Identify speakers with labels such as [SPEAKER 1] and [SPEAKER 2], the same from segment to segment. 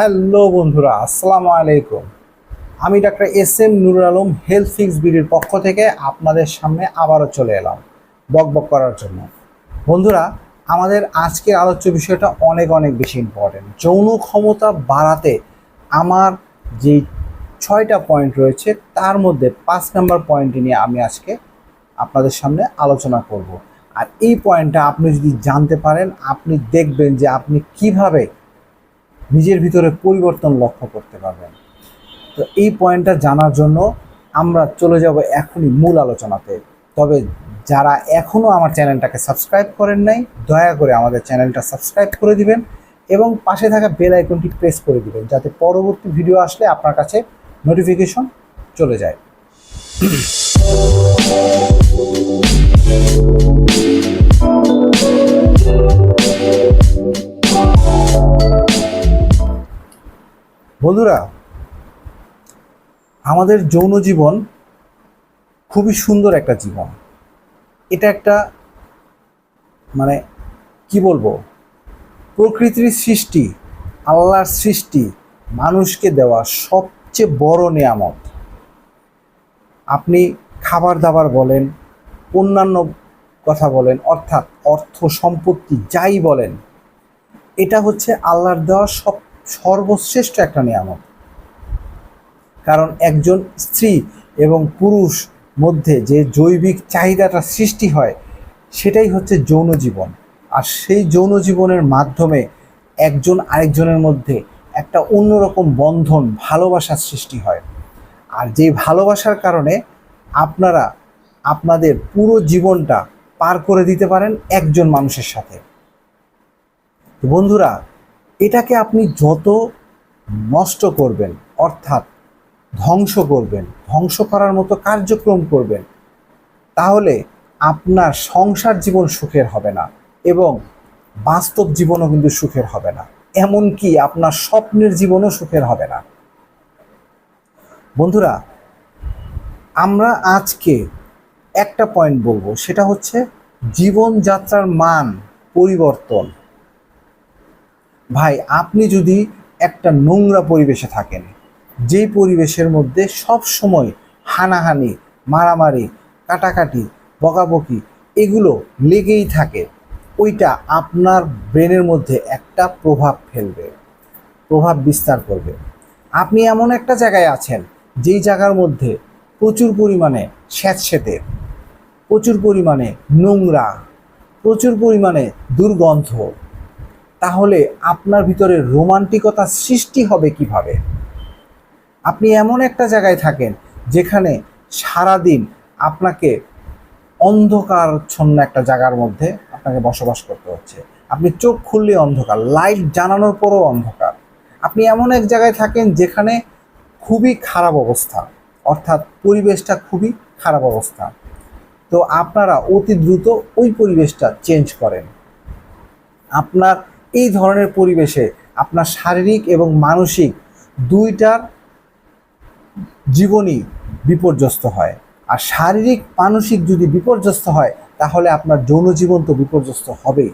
[SPEAKER 1] Hello বন্ধুরা, আসসালামু আলাইকুম। আমি doctor S M Nurul Alam health fix বিডির পক্ষ থেকে আপনাদের সামনে আবারও চলে এলাম, বক বক করার জন্য। বন্ধুরা, আমাদের আজকের আলোচ্য বিষয়টা অনেক অনেক বেশি ইম্পর্টেন্ট যৌন ক্ষমতা বাড়াতে আমার যে ছয়টা পয়েন্ট রয়েছে, তার মধ্যে পাঁচ নাম্বার পয়েন্টটি নিয়ে আমি আজকে আপনাদের সামনে আলোচনা করব। আর এই পয়েন্টটা আপনি যদি জানতে পারেন, আপনি দেখবেন যে আপনি কীভাবে নিজের ভিতরে পরিবর্তন লক্ষ্য করতে পারবেন। তো এই পয়েন্টটা জানার জন্য আমরা চলে যাব এখনই মূল আলোচনাতে। তবে যারা এখনও আমার চ্যানেলটাকে সাবস্ক্রাইব করেন নাই, দয়া করে আমাদের চ্যানেলটা সাবস্ক্রাইব করে দিবেন এবং পাশে থাকা বেল আইকনটি প্রেস করে দিবেন যাতে পরবর্তী ভিডিও আসলে আপনার কাছে নোটিফিকেশন চলে যায়। বন্ধুরা, আমাদের যৌন জীবন খুবই সুন্দর একটা জীবন। এটা একটা মানে কি বলব, প্রকৃতির সৃষ্টি, আল্লাহর সৃষ্টি, মানুষকে দেওয়া সবচেয়ে বড় নিয়ামত। আপনি খাবার দাবার বলেন, অন্যান্য কথা বলেন, অর্থাৎ অর্থ সম্পত্তি যাই বলেন, এটা হচ্ছে আল্লাহর দেওয়া সব সর্বশ্রেষ্ঠ একটা নিয়ামত। কারণ একজন স্ত্রী এবং পুরুষ মধ্যে যে জৈবিক চাহিদাটা সৃষ্টি হয়, সেটাই হচ্ছে যৌন জীবন। আর সেই যৌন জীবনের মাধ্যমে একজন আরেকজনের মধ্যে একটা অন্যরকম বন্ধন ভালোবাসার সৃষ্টি হয়। আর যেই ভালোবাসার কারণে আপনারা আপনাদের পুরো জীবনটা পার করে দিতে পারেন একজন মানুষের সাথে। বন্ধুরা এটাকে আপনি যত নষ্ট করবেন, অর্থাৎ ধ্বংস করবেন, ধ্বংস করার মতো কার্যক্রম করবেন, তাহলে আপনার সংসার জীবন সুখের হবে না এবং বাস্তব জীবনও কিন্তু সুখের হবে না। এমনকি আপনার স্বপ্নের জীবনও সুখের হবে না। বন্ধুরা, আমরা আজকে একটা পয়েন্ট বলব, সেটা হচ্ছে জীবনযাত্রার মান পরিবর্তন। ভাই, আপনি যদি একটা নোংরা পরিবেশে থাকেন, যেই পরিবেশের মধ্যে সব সময় হানাহানি, মারামারি, কাটাকাটি, বকাবকি এগুলো লেগেই থাকে, ওইটা আপনার ব্রেনের মধ্যে একটা প্রভাব ফেলবে, প্রভাব বিস্তার করবে। আপনি এমন একটা জায়গায় আছেন, যেই জায়গার মধ্যে প্রচুর পরিমাণে স্যাঁতস্যাঁতে প্রচুর পরিমাণে নোংরা, প্রচুর পরিমাণে দুর্গন্ধ তাহলে আপনার ভিতরে রোমান্টিকতা সৃষ্টি হবে কীভাবে? আপনি এমন একটা জায়গায় থাকেন যেখানে সারাদিন আপনাকে অন্ধকারচ্ছন্ন একটা জায়গার মধ্যে আপনাকে বসবাস করতে হচ্ছে। আপনি চোখ খুললে অন্ধকার, লাইট জানানোর পরও অন্ধকার। আপনি এমন এক জায়গায় থাকেন যেখানে খুবই খারাপ অবস্থা, অর্থাৎ পরিবেশটা খুবই খারাপ অবস্থা। তো আপনারা অতি দ্রুত ওই পরিবেশটা চেঞ্জ করেন। আপনার এই ধরনের পরিবেশে আপনার শারীরিক এবং মানসিক দুইটার জীবনই বিপর্যস্ত হয়। আর শারীরিক, মানসিক যদি বিপর্যস্ত হয়, তাহলে আপনার যৌন জীবন তো বিপর্যস্ত হবেই।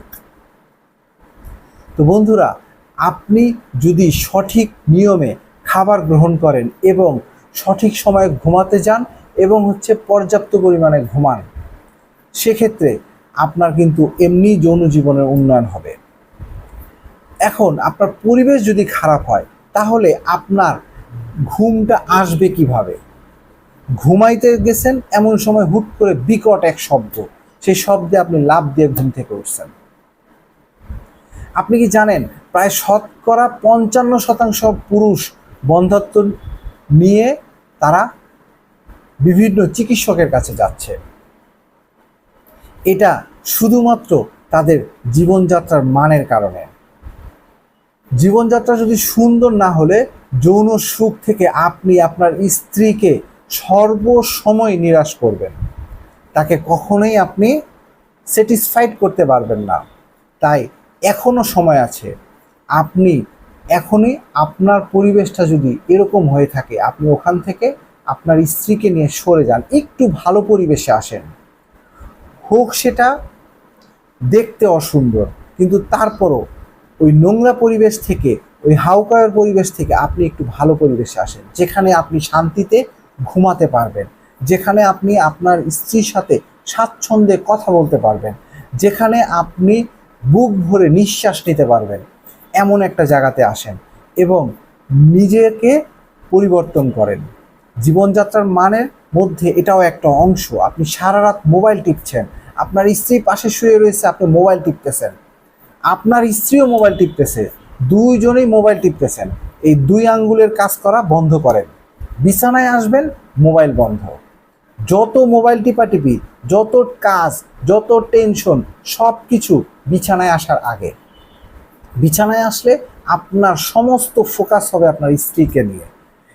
[SPEAKER 1] তো বন্ধুরা, আপনি যদি সঠিক নিয়মে খাবার গ্রহণ করেন এবং সঠিক সময়ে ঘুমাতে যান এবং হচ্ছে পর্যাপ্ত পরিমাণে ঘুমান, সেক্ষেত্রে আপনার কিন্তু এমনি যৌন জীবনের উন্নয়ন হবে। এখন আপনার পরিবেশ যদি খারাপ হয়, তাহলে আপনার ঘুমটা আসবে কীভাবে? ঘুমাইতে গেছেন, এমন সময় হুট করে বিকট এক শব্দ। সেই শব্দে আপনি লাভ দিয়ে ঘুম থেকে উঠছেন। আপনি কি জানেন, প্রায় শতকরা পঞ্চান্ন শতাংশ পুরুষ বন্ধত্ব নিয়ে তারা বিভিন্ন চিকিৎসকের কাছে যাচ্ছে। এটা শুধুমাত্র তাদের জীবনযাত্রার মানের কারণে। জীবনযাত্রা যদি সুন্দর না হলে যৌন সুখ থেকে আপনি আপনার স্ত্রীকে সর্বসময় নিরাশ করবেন। তাকে কখনোই আপনি স্যাটিসফাইড করতে পারবেন না। তাই এখনও সময় আছে। আপনি এখনই আপনার পরিবেশটা যদি এরকম হয়ে থাকে, আপনি ওখান থেকে আপনার স্ত্রীকে নিয়ে সরে যান, একটু ভালো পরিবেশে আসেন। হোক সেটা দেখতে অসুন্দর, কিন্তু তারপরও ওই নোংরা পরিবেশ থেকে, ওই হাউকায়ের পরিবেশ থেকে আপনি একটু ভালো পরিবেশে আসেন, যেখানে আপনি শান্তিতে ঘুমাতে পারবেন, যেখানে আপনি আপনার স্ত্রীর সাথে স্বাচ্ছন্দ্যে কথা বলতে পারবেন, যেখানে আপনি বুক ভরে নিঃশ্বাস নিতে পারবেন, এমন একটা জায়গাতে আসেন এবং নিজেকে পরিবর্তন করেন। জীবনযাত্রার মানের মধ্যে এটাও একটা অংশ। আপনি সারা রাত মোবাইল টিপছেন, আপনার স্ত্রী পাশে শুয়ে রয়েছে, আপনি মোবাইল টিপতেছেন। আপনার স্ত্রীও মোবাইল টিপতেছে, দুইজনেই মোবাইল টিপতেছেন, এই দুই আঙ্গুলের কাজ করা বন্ধ করেন। বিছানায় আসবেন, মোবাইল বন্ধ। যত মোবাইল টিপাটিপি, যত কাজ, যত টেনশন সব কিছু বিছানায় আসার আগে। বিছানায় আসলে আপনার সমস্ত ফোকাস হবে আপনার স্ত্রীকে নিয়ে।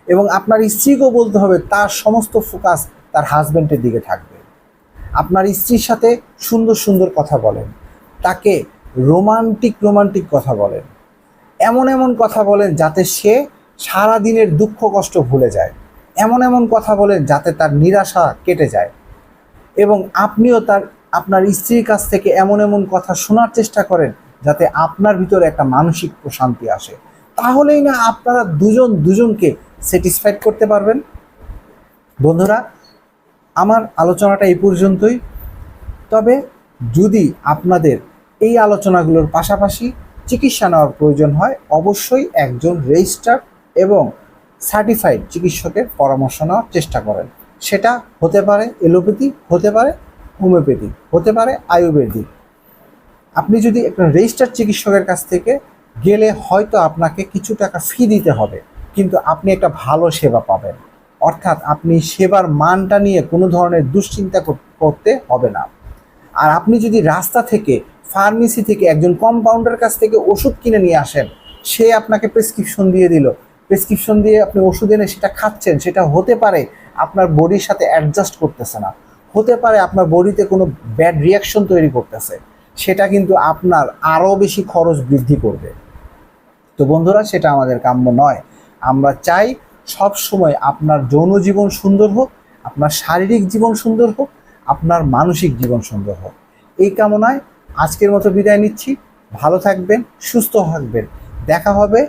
[SPEAKER 1] এবং আপনার স্ত্রীকেও বলতে হবে, তার সমস্ত ফোকাস তার হাজব্যান্ডের দিকে থাকবে। আপনার স্ত্রীর সাথে সুন্দর সুন্দর কথা বলেন। তাকে রোমান্টিক রোমান্টিক কথা বলেন। এমন এমন কথা বলেন যাতে সে সারা দিনের দুঃখ, কষ্ট ভুলে যায়। এমন এমন কথা বলেন যাতে তার নিরাশা কেটে যায়। এবং আপনিও তার, আপনার স্ত্রীর কাছ থেকে এমন এমন কথা শোনার চেষ্টা করেন যাতে আপনার ভিতরে একটা মানসিক প্রশান্তি আসে। তাহলেই না আপনারা দুজন, দুজনকে স্যাটিসফাইড করতে পারবেন। বন্ধুরা, আমার আলোচনাটা এই পর্যন্তই। তবে যদি আপনাদের এই আলোচনাগুলোর পাশাপাশি চিকিৎসা নেওয়ার প্রয়োজন হয় অবশ্যই একজন রেজিস্টার্ড এবং সার্টিফাইড চিকিৎসকের পরামর্শ নেওয়ার চেষ্টা করেন। সেটা হতে পারে এলোপ্যাথি, হতে পারে হোমিওপ্যাথি, হতে পারে আয়ুর্বেদিক। আপনি যদি একটা রেজিস্টার্ড চিকিৎসকের কাছ থেকে গেলে হয়তো আপনাকে কিছু টাকা ফি দিতে হবে, কিন্তু আপনি একটা ভালো সেবা পাবেন। অর্থাৎ আপনি সেবার মানটা নিয়ে কোনো ধরনের দুশ্চিন্তা করতে হবে না। আর আপনি যদি রাস্তা থেকে ফার্মেসি থেকে একজন কম্পাউন্ডার কাছ থেকে ওষুধ কিনে নিয়ে আসেন। সে আপনাকে প্রেসক্রিপশন দিয়ে দিল। প্রেসক্রিপশন দিয়ে আপনি ওষুধ এনে সেটা খাচ্ছেন, সেটা হতে পারে আপনার বডির সাথে অ্যাডজাস্ট করতেছে না। হতে পারে আপনার বডিতে কোনো ব্যাড রিয়াকশন তৈরি করতেছে। সেটা কিন্তু আপনার আরও বেশি খরচ বৃদ্ধি করবে। তো বন্ধুরা, সেটা আমাদের কাম্য নয়। আমরা চাই সব সময় আপনার যৌন জীবন সুন্দর হোক, আপনার শারীরিক জীবন সুন্দর হোক, আপনার মানসিক জীবন সুন্দর হোক। এই কামনায় আজকের মতো বিদায় নিচ্ছি। ভালো থাকবেন, সুস্থ থাকবেন। দেখা হবে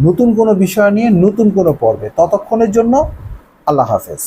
[SPEAKER 1] নতুন কোনো বিষয় নিয়ে, নতুন কোনো পর্বে। ততক্ষণের জন্য আল্লাহ হাফেজ।